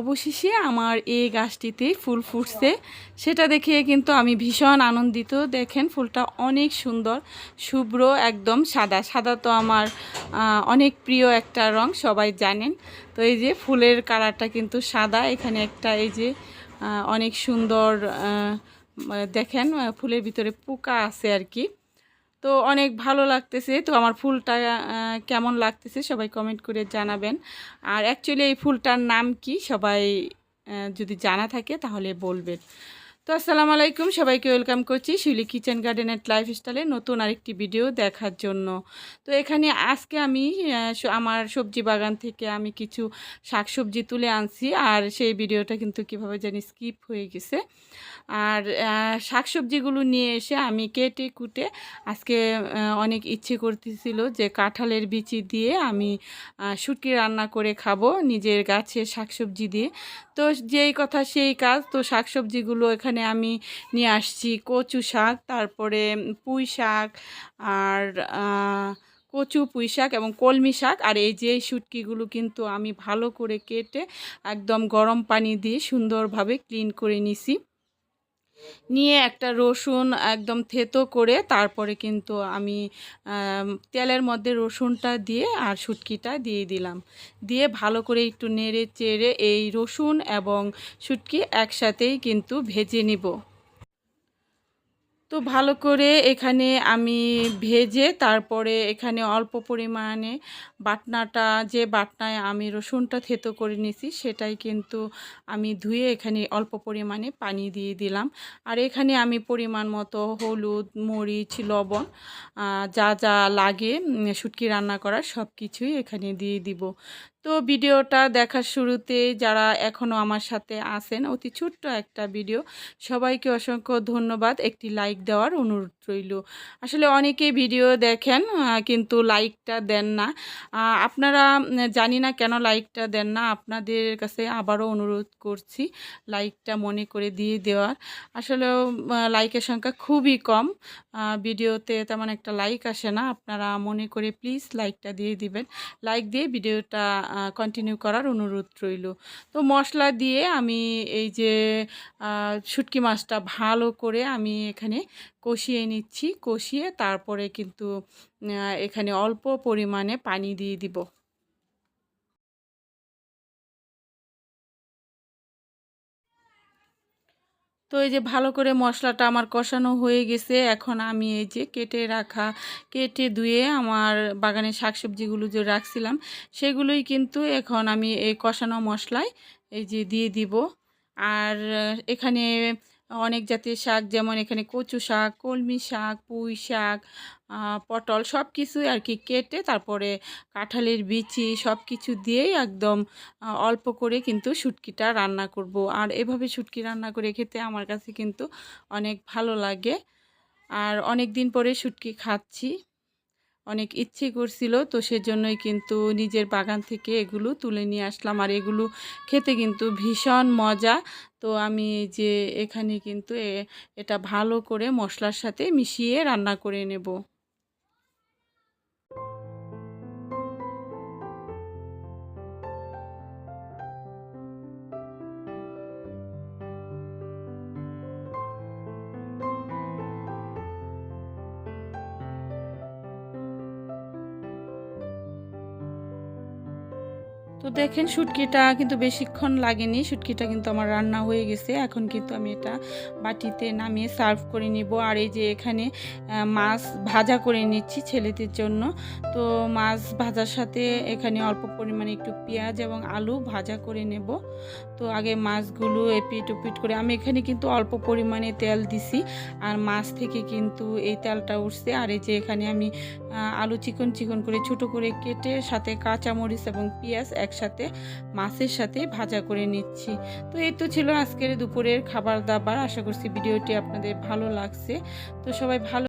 অবশেষে আমার এই গাছটিতে ফুল ফুটছে। সেটা দেখে কিন্তু আমি ভীষণ আনন্দিত। দেখেন, ফুলটা অনেক সুন্দর, শুভ্র, একদম সাদা। সাদা তো আমার অনেক প্রিয় একটা রং, সবাই জানেন। তো এই যে ফুলের কালারটা কিন্তু সাদা। এখানে একটা এই যে অনেক সুন্দর দেখেন ফুলের ভিতরে পোকা আছে আর কি। তো অনেক ভালো লাগতেছে। তো আমার ফুলটা কেমন লাগতেছে সবাই কমেন্ট করে জানাবেন। আর অ্যাকচুয়ালি এই ফুলটার নাম কি সবাই যদি জানা থাকে তাহলে বলবেন। তো আসসালামু আলাইকুম, সবাইকে ওয়েলকাম করছি শিউলি কিচেন গার্ডেন অ্যান্ড লাইফস্টাইলে নতুন আরেকটি ভিডিও দেখার জন্য। তো এখানে আজকে আমি আমার সবজি বাগান থেকে আমি কিছু শাকসবজি তুলে আনছি আর সেই ভিডিওটা কিন্তু কীভাবে জানি স্কিপ হয়ে গেছে। আর শাকসবজিগুলো নিয়ে এসে আমি কেটে কুটে আজকে অনেক ইচ্ছে করতেছিল যে কাঁঠালের বিচি দিয়ে আমি শুটকি রান্না করে খাব নিজের গাছের শাকসবজি দিয়ে। তো যেই কথা সেই কাজ। তো শাকসবজিগুলো এখানে আমি নিয়ে আসছি। কচু শাক, তারপরে পুঁই শাক আর কচু, পুঁই শাক এবং কলমি শাক। আর এই যে শুটকিগুলো কিন্তু আমি ভালো করে কেটে একদম গরম পানি দিয়ে সুন্দরভাবে ক্লিন করে নিছি। নিয়ে একটা রসুন একদম থেতো করে তারপরে কিন্তু আমি তেলের মধ্যে রসুনটা দিয়ে আর শুটকিটা দিয়ে দিলাম। দিয়ে ভালো করে একটু নেড়ে চেড়ে এই রসুন এবং শুটকি একসাথেই কিন্তু ভেজে নিব। তো ভালো করে এখানে আমি ভেজে তারপরে এখানে অল্প পরিমাণে বাটনাটা, যে বাটনায় আমি রসুনটা থেতো করে নিয়েছি সেটাই কিন্তু আমি ধুয়ে এখানে অল্প পরিমাণে পানি দিয়ে দিলাম। আর এখানে আমি পরিমাণ মতো হলুদ, মরিচ, লবণ যা যা লাগে শুটকি রান্না করার সব কিছুই এখানে দিয়ে দিব। তো ভিডিওটা দেখার শুরুতে যারা এখনও আমার সাথে আছেন, অতি ছোট্ট একটা ভিডিও, সবাইকে অসংখ্য ধন্যবাদ। একটি লাইক দেওয়ার অনুরোধ রইল। আসলে অনেকেই ভিডিও দেখেন কিন্তু লাইকটা দেন না। আপনারা জানি না কেন লাইকটা দেন না, আপনাদের কাছে আবারও অনুরোধ করছি লাইকটা মনে করে দিয়ে দেওয়ার। আসলে লাইকের সংখ্যা খুবই কম। ভিডিওতে তেমন একটা লাইক আসে না। আপনারা মনে করে প্লিজ লাইকটা দিয়ে দিবেন। লাইক দিয়ে ভিডিওটা কন্টিনিউ করার অনুরোধ রইল। তো মশলা দিয়ে আমি এই যে শুটকি মাছটা ভালো করে আমি এখানে কষিয়ে নিচ্ছি। কষিয়ে তারপরে কিন্তু এখানে অল্প পরিমাণে পানি দিয়ে দিব। তো এই যে ভালো করে মশলাটা আমার কষানো হয়ে গেছে, এখন আমি এই যে কেটে রাখা, কেটে ধুয়ে আমার বাগানের শাকসবজিগুলো যে রাখছিলাম, সেগুলোই কিন্তু এখন আমি এই কষানো মশলায় এই যে দিয়ে দিব। আর এখানে অনেক জাতীয় শাক, যেমন এখানে কচু শাক, কলমি শাক, পুঁই শাক পটল সব কিছুই আর কি কেটে তারপরে কাঁঠালের বিচি সব কিছু দিয়েই একদম অল্প করে কিন্তু শুটকিটা রান্না করব। আর এভাবে শুটকি রান্না করে খেতে আমার কাছে কিন্তু অনেক ভালো লাগে। আর অনেক দিন পরে শুটকি খাচ্ছি। অনেক ইচ্ছে করছিল, তো সেজন্যই কিন্তু নিজের বাগান থেকে এগুলো তুলে নিয়ে আসলাম। আর এগুলো খেতে কিন্তু ভীষণ মজা। তো আমি যে এখানে কিন্তু এটা ভালো করে মশলার সাথে মিশিয়ে রান্না করে নেব। তো দেখেন শুটকিটা কিন্তু বেশিক্ষণ লাগেনি, শুটকিটা কিন্তু আমার রান্না হয়ে গেছে। এখন কিন্তু আমি এটা বাটিতে নামিয়ে সার্ভ করে নিব। আর এই যে এখানে মাছ ভাজা করে নিচ্ছি ছেলেদের জন্য। তো মাছ ভাজার সাথে এখানে অল্প পরিমাণে একটু পেঁয়াজ এবং আলু ভাজা করে নেব। তো আগে মাছগুলো এপিট ওপিট করে, আমি এখানে কিন্তু অল্প পরিমাণে তেল দিছি। আর মাছ থেকে কিন্তু এই তেলটা উঠছে। আর এই যে এখানে আমি আলু চিকন চিকন করে, ছোট করে কেটে সাথে কাঁচামরিচ এবং পেঁয়াজ একসাথে মাছের সাথে ভাজা করে নিচ্ছি। তো এই তো ছিল আজকের দুপুরের খাবার দাবার। আশা করছি ভিডিওটি আপনাদের ভালো লাগছে। তো সবাই ভালো